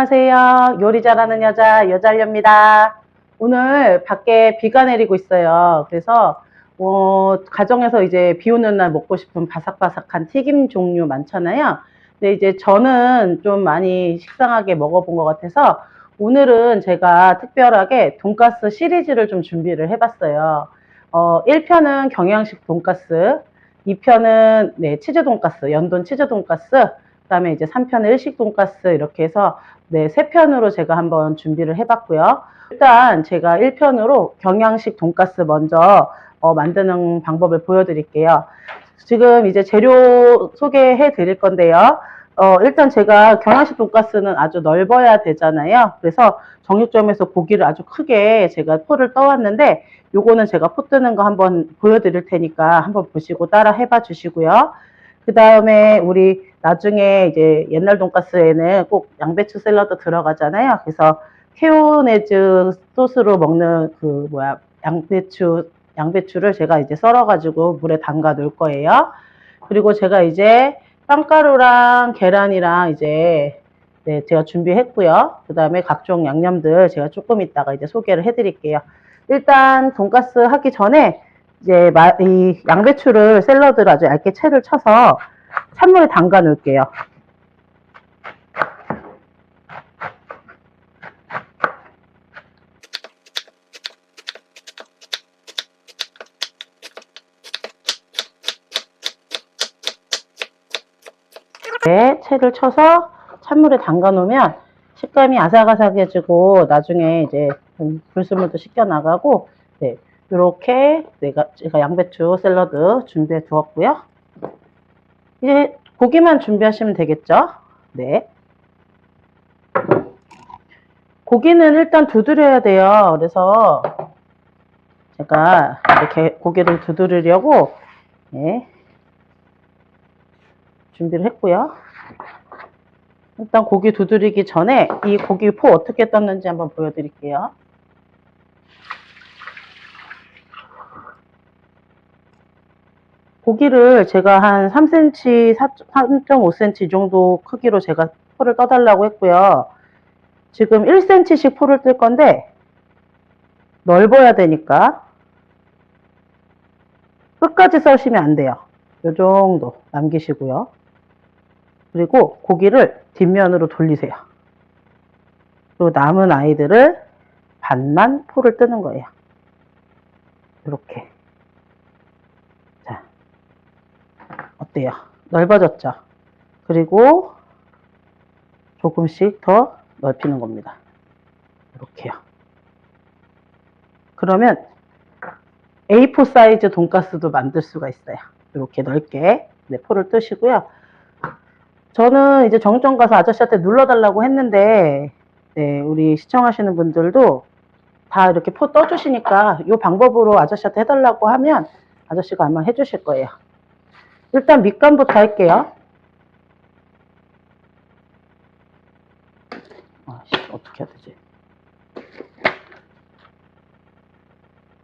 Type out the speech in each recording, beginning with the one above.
안녕하세요. 요리 잘하는 여자, 여잘녀입니다. 오늘 밖에 비가 내리고 있어요. 그래서, 어, 가정에서 이제 비 오는 날 먹고 싶은 바삭바삭한 튀김 종류 많잖아요. 근데 이제 저는 좀 많이 식상하게 먹어본 것 같아서 오늘은 제가 특별하게 돈가스 시리즈를 좀 준비를 해봤어요. 어, 1편은 경양식 돈가스, 2편은 네, 치즈 돈가스, 연돈 치즈 돈가스, 그 다음에 이제 3편은 일식 돈가스 이렇게 해서 네, 세 편으로 제가 한번 준비를 해봤고요. 일단 제가 1편으로 경양식 돈가스 먼저 어, 만드는 방법을 보여드릴게요. 지금 이제 재료 소개해 드릴 건데요. 어, 일단 제가 경양식 돈가스는 아주 넓어야 되잖아요. 그래서 정육점에서 고기를 아주 크게 제가 포를 떠왔는데 요거는 제가 포 뜨는 거 한번 보여드릴 테니까 한번 보시고 따라 해봐 주시고요. 그 다음에 우리 나중에 이제 옛날 돈가스에는 꼭 양배추 샐러드 들어가잖아요. 그래서 케오네즈 소스로 먹는 그 뭐야 양배추 양배추를 제가 이제 썰어가지고 물에 담가 놓을 거예요. 그리고 제가 이제 빵가루랑 계란이랑 이제 네, 제가 준비했고요. 그 다음에 각종 양념들 제가 조금 있다가 이제 소개를 해드릴게요. 일단 돈가스 하기 전에 이제 마- 이 양배추를 샐러드를 아주 얇게 채를 쳐서 찬물에 담가 놓을게요. 네, 채를 쳐서 찬물에 담가 놓으면 식감이 아삭아삭해지고 나중에 이제 좀 불순물도 씻겨 나가고 네, 이렇게 내가 제가 양배추 샐러드 준비해 두었고요. 이제 고기만 준비하시면 되겠죠? 네. 고기는 일단 두드려야 돼요. 그래서 제가 이렇게 고기를 두드리려고 네, 준비를 했고요. 일단 고기 두드리기 전에 이 고기 포 어떻게 떴는지 한번 보여드릴게요. 고기를 제가 한 3cm, 3.5cm 이 정도 크기로 제가 포를 떠달라고 했고요. 지금 1cm씩 포를 뜰 건데 넓어야 되니까 끝까지 써시면 안 돼요. 이 정도 남기시고요. 그리고 고기를 뒷면으로 돌리세요. 그리고 남은 아이들을 반만 포를 뜨는 거예요. 이렇게. 자, 어때요? 넓어졌죠? 그리고 조금씩 더 넓히는 겁니다. 이렇게요. 그러면 A4 사이즈 돈가스도 만들 수가 있어요. 이렇게 넓게 네, 포를 뜨시고요. 저는 이제 정점 가서 아저씨한테 눌러달라고 했는데, 네, 우리 시청하시는 분들도 다 이렇게 포 떠주시니까 이 방법으로 아저씨한테 해달라고 하면 아저씨가 아마 해주실 거예요. 일단 밑간부터 할게요. 아씨, 어떻게 해야 되지?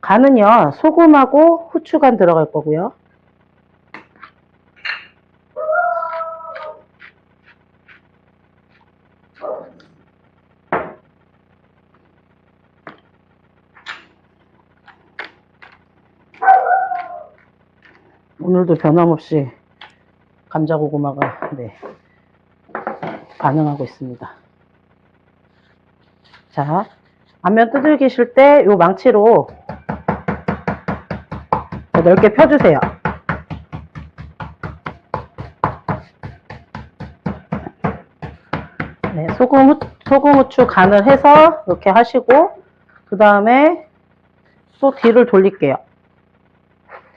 간은요, 소금하고 후추간 들어갈 거고요. 오늘도 변함없이 감자고구마가 네, 반응하고 있습니다. 자, 앞면 두들기실 때요 망치로 넓게 펴주세요. 네, 소금, 후, 소금, 후추 간을 해서 이렇게 하시고 그 다음에 또 뒤를 돌릴게요.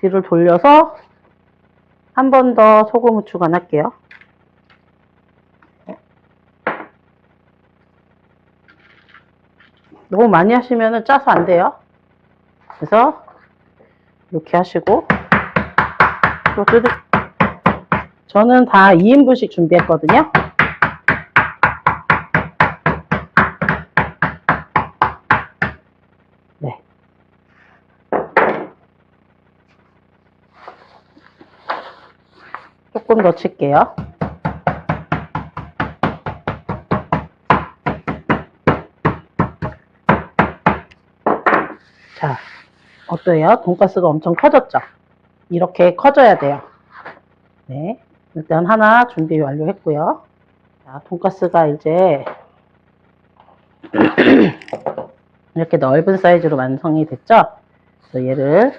뒤를 돌려서 한 번 더 소금 후추 간 할게요. 너무 많이 하시면 짜서 안 돼요. 그래서 이렇게 하시고 또 뜯을 저는 다 2인분씩 준비했거든요. 조금 더 칠게요. 자, 어때요? 돈가스가 엄청 커졌죠? 이렇게 커져야 돼요. 네, 일단 하나 준비 완료했고요. 자, 돈가스가 이제 이렇게 넓은 사이즈로 완성이 됐죠? 그래서 얘를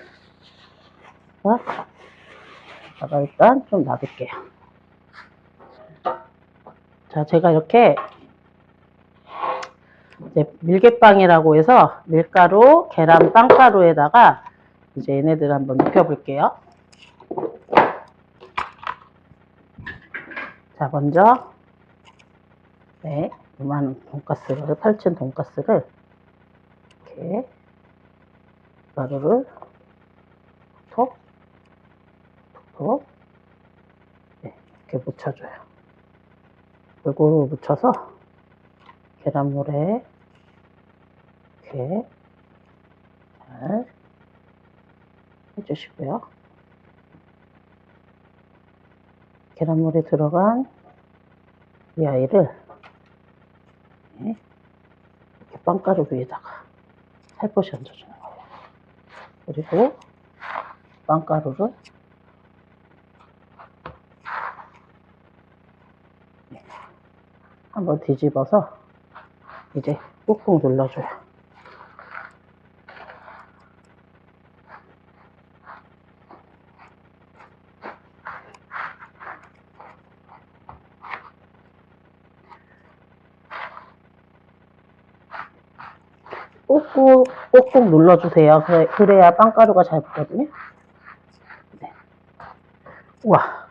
어? 제가 일단 좀 놔둘게요. 자, 제가 이렇게 이제 밀개빵이라고 해서 밀가루, 계란 빵가루에다가 이제 얘네들 한번 눕혀볼게요. 자, 먼저 네, 요만한 돈가스를 펼친 돈가스를 이렇게 가루를 톡, 톡, 네, 이렇게 묻혀줘요. 골고루 묻혀서 계란물에 이렇게 잘 해주시고요. 계란물에 들어간 이 아이를 네, 이렇게 빵가루 위에다가 살포시 얹어주는 거예요. 그리고 빵가루를 네, 한번 뒤집어서 이제 꾹꾹 눌러줘요. 꾹꾹 꾹꾹 눌러주세요. 그래, 그래야 빵가루가 잘 붙거든요. 네. 우와,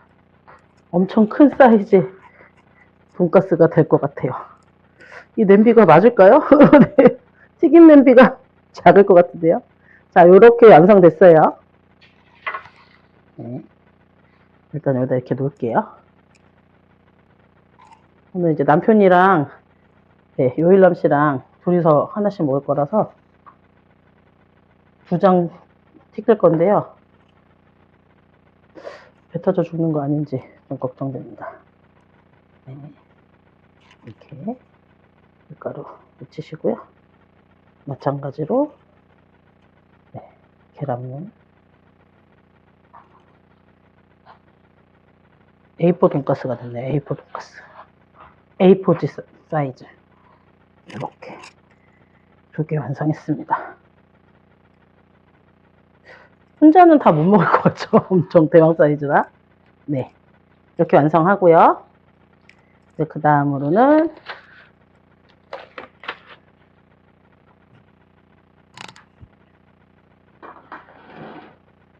엄청 큰 사이즈 돈가스가 될 것 같아요. 이 냄비가 맞을까요? 네. 튀김 냄비가 작을 것 같은데요. 자, 요렇게 완성됐어요. 네. 일단 여기다 이렇게 놓을게요. 오늘 이제 남편이랑 네, 요일남 씨랑 둘이서 하나씩 먹을 거라서 두 장 튀길 건데요. 배 터져 죽는 거 아닌지 좀 걱정됩니다. 네. 이렇게 밀가루 묻히시고요. 마찬가지로 네, 계란물 A4 돈가스가 됐네요. A4 돈가스. A4 지 사이즈. 이렇게 두 개 완성했습니다. 혼자는 다 못 먹을 것 같죠? 엄청 대왕 사이즈라. 네. 이렇게 완성하고요. 이제 그 다음으로는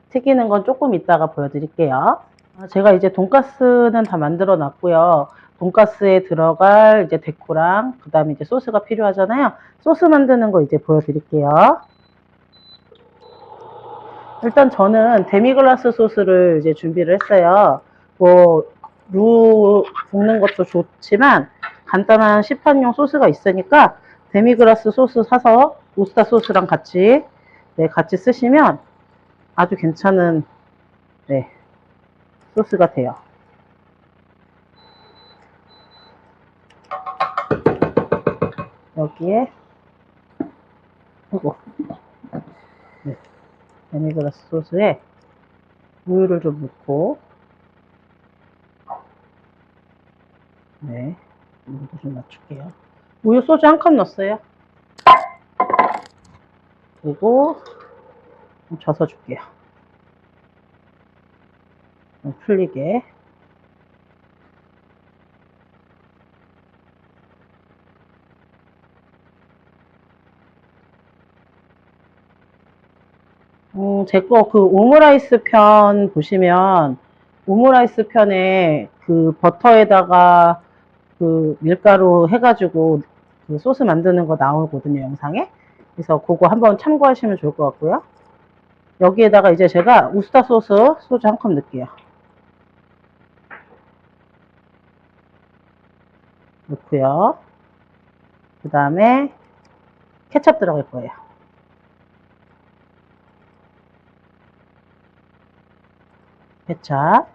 튀기는 건 조금 이따가 보여드릴게요. 아, 제가 이제 돈가스는 다 만들어 놨고요. 돈가스에 들어갈 이제 데코랑 그 다음에 이제 소스가 필요하잖아요. 소스 만드는 거 이제 보여드릴게요. 일단 저는 데미글라스 소스를 이제 준비를 했어요. 뭐, 루 볶는 것도 좋지만 간단한 시판용 소스가 있으니까 데미글라스 소스 사서 우스타 소스랑 같이 네, 같이 쓰시면 아주 괜찮은 네, 소스가 돼요. 여기에 이거 네, 데미글라스 소스에 우유를 좀 넣고 네, 이거 좀 맞출게요. 우유 소주 한 컵 넣었어요. 그리고 좀 져서 줄게요. 좀 풀리게. 음, 제거 그 오므라이스 편 보시면 오므라이스 편에 그 버터에다가 그 밀가루 해가지고 그 소스 만드는 거 나오거든요, 영상에. 그래서 그거 한번 참고하시면 좋을 것 같고요. 여기에다가 이제 제가 우스타 소스 소주 한 컵 넣을게요. 넣고요. 그 다음에 케첩 들어갈 거예요. 케첩.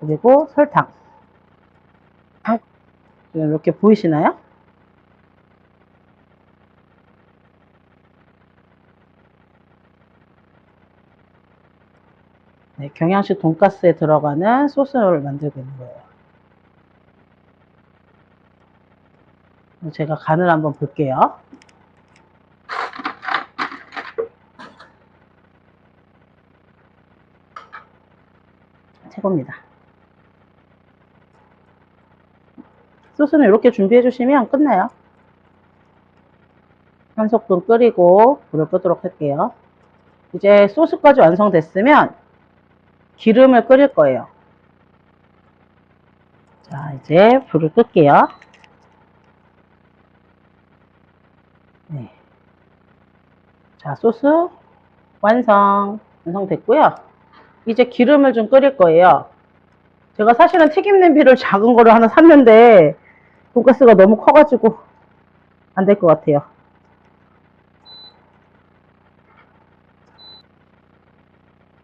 그리고 설탕. 네, 이렇게 보이시나요? 네, 경양식 돈가스에 들어가는 소스를 만들고 있는 거예요. 제가 간을 한번 볼게요. 최고입니다. 소스는 이렇게 준비해 주시면 끝나요. 한 소끔 끓이고 불을 끄도록 할게요. 이제 소스까지 완성됐으면 기름을 끓일 거예요. 자, 이제 불을 끌게요. 네. 자, 소스 완성. 완성됐고요. 이제 기름을 좀 끓일 거예요. 제가 사실은 튀김 냄비를 작은 거를 하나 샀는데 돈가스가 너무 커가지고 안 될 것 같아요.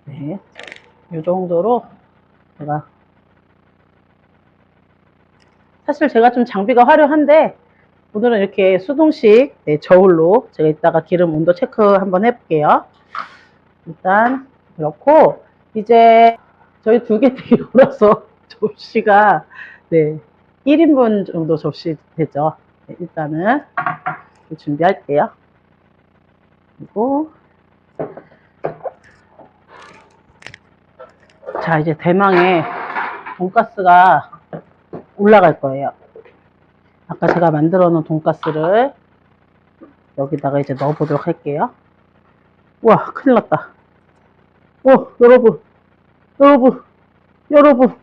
네, 이 정도로 제가 사실 제가 좀 장비가 화려한데 오늘은 이렇게 수동식 네, 저울로 제가 이따가 기름 온도 체크 한번 해볼게요. 일단 그렇고 이제 저희 두개 데워서 접시가 네 1인분 정도 접시 되죠. 네, 일단은 준비할게요. 그리고 자 이제 대망의 돈가스가 올라갈 거예요. 아까 제가 만들어 놓은 돈가스를 여기다가 이제 넣어 보도록 할게요. 와 큰일 났다. 오 여러분 여러분 여러분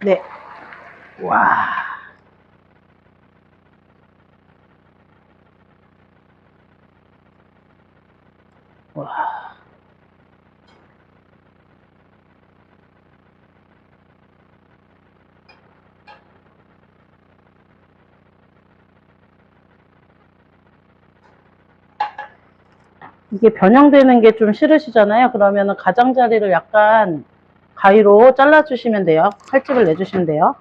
네 와. 와. 이게 변형되는 게 좀 싫으시잖아요. 그러면은 가장자리를 약간 가위로 잘라주시면 돼요. 칼집을 내주시면 돼요.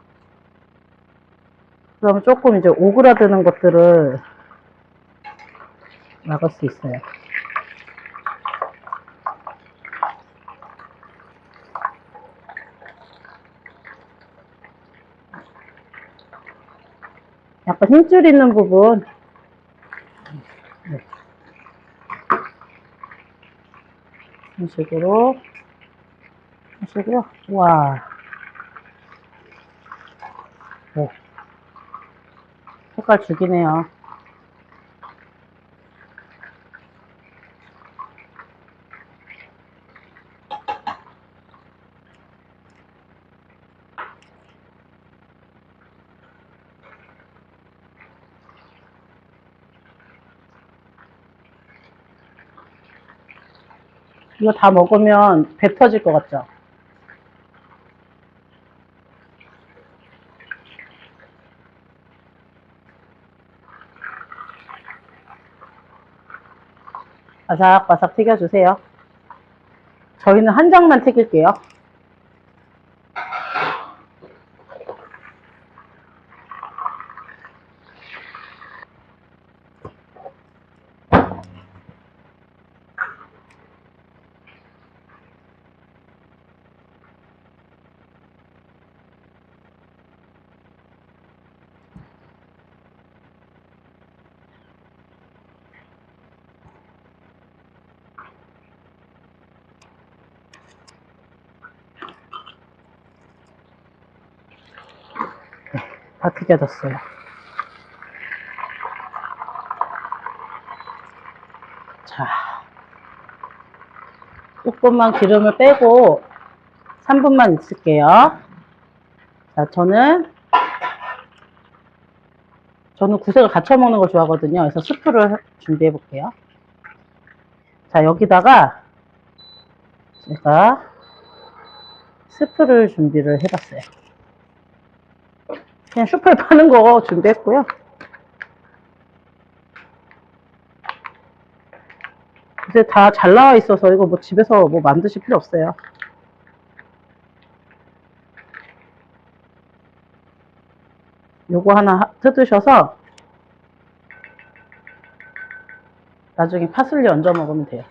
그러면 조금 이제 오그라드는 것들을 막을 수 있어요. 약간 힘줄 있는 부분 네. 이런 식으로 하시고요. 와. 네. 색깔 죽이네요. 이거 다 먹으면 배 터질 것 같죠? 바삭바삭 튀겨주세요. 저희는 한 장만 튀길게요. 다 튀겨졌어요. 자, 조금만 기름을 빼고 3분만 있을게요. 자, 저는 저는 구색을 갖춰 먹는 걸 좋아하거든요. 그래서 스프를 준비해 볼게요. 자, 여기다가 제가 스프를 준비를 해봤어요. 그냥 슈퍼에 파는 거 준비했고요. 이제 다 잘 나와 있어서 이거 뭐 집에서 뭐 만드실 필요 없어요. 요거 하나 하- 뜯으셔서 나중에 파슬리 얹어 먹으면 돼요.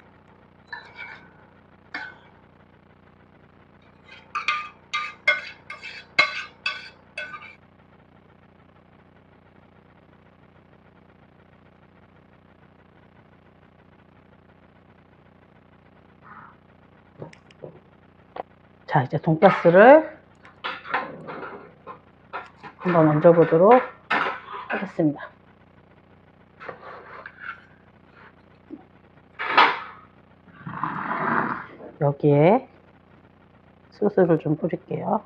자, 이제 돈가스를 한번 얹어 보도록 하겠습니다. 여기에 소스를 좀 뿌릴게요.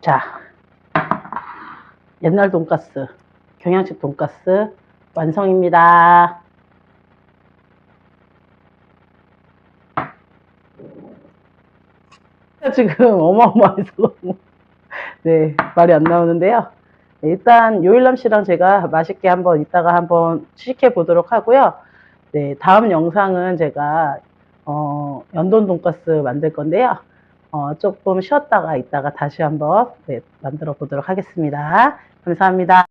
자, 옛날 돈가스, 경양식 돈가스 완성입니다. 지금 어마어마해서 네 말이 안 나오는데요. 네, 일단 요일남 씨랑 제가 맛있게 한번 이따가 한번 시식해 보도록 하고요. 네 다음 영상은 제가 어, 연돈 돈가스 만들 건데요. 어, 조금 쉬었다가 이따가 다시 한번 네, 만들어 보도록 하겠습니다. 감사합니다.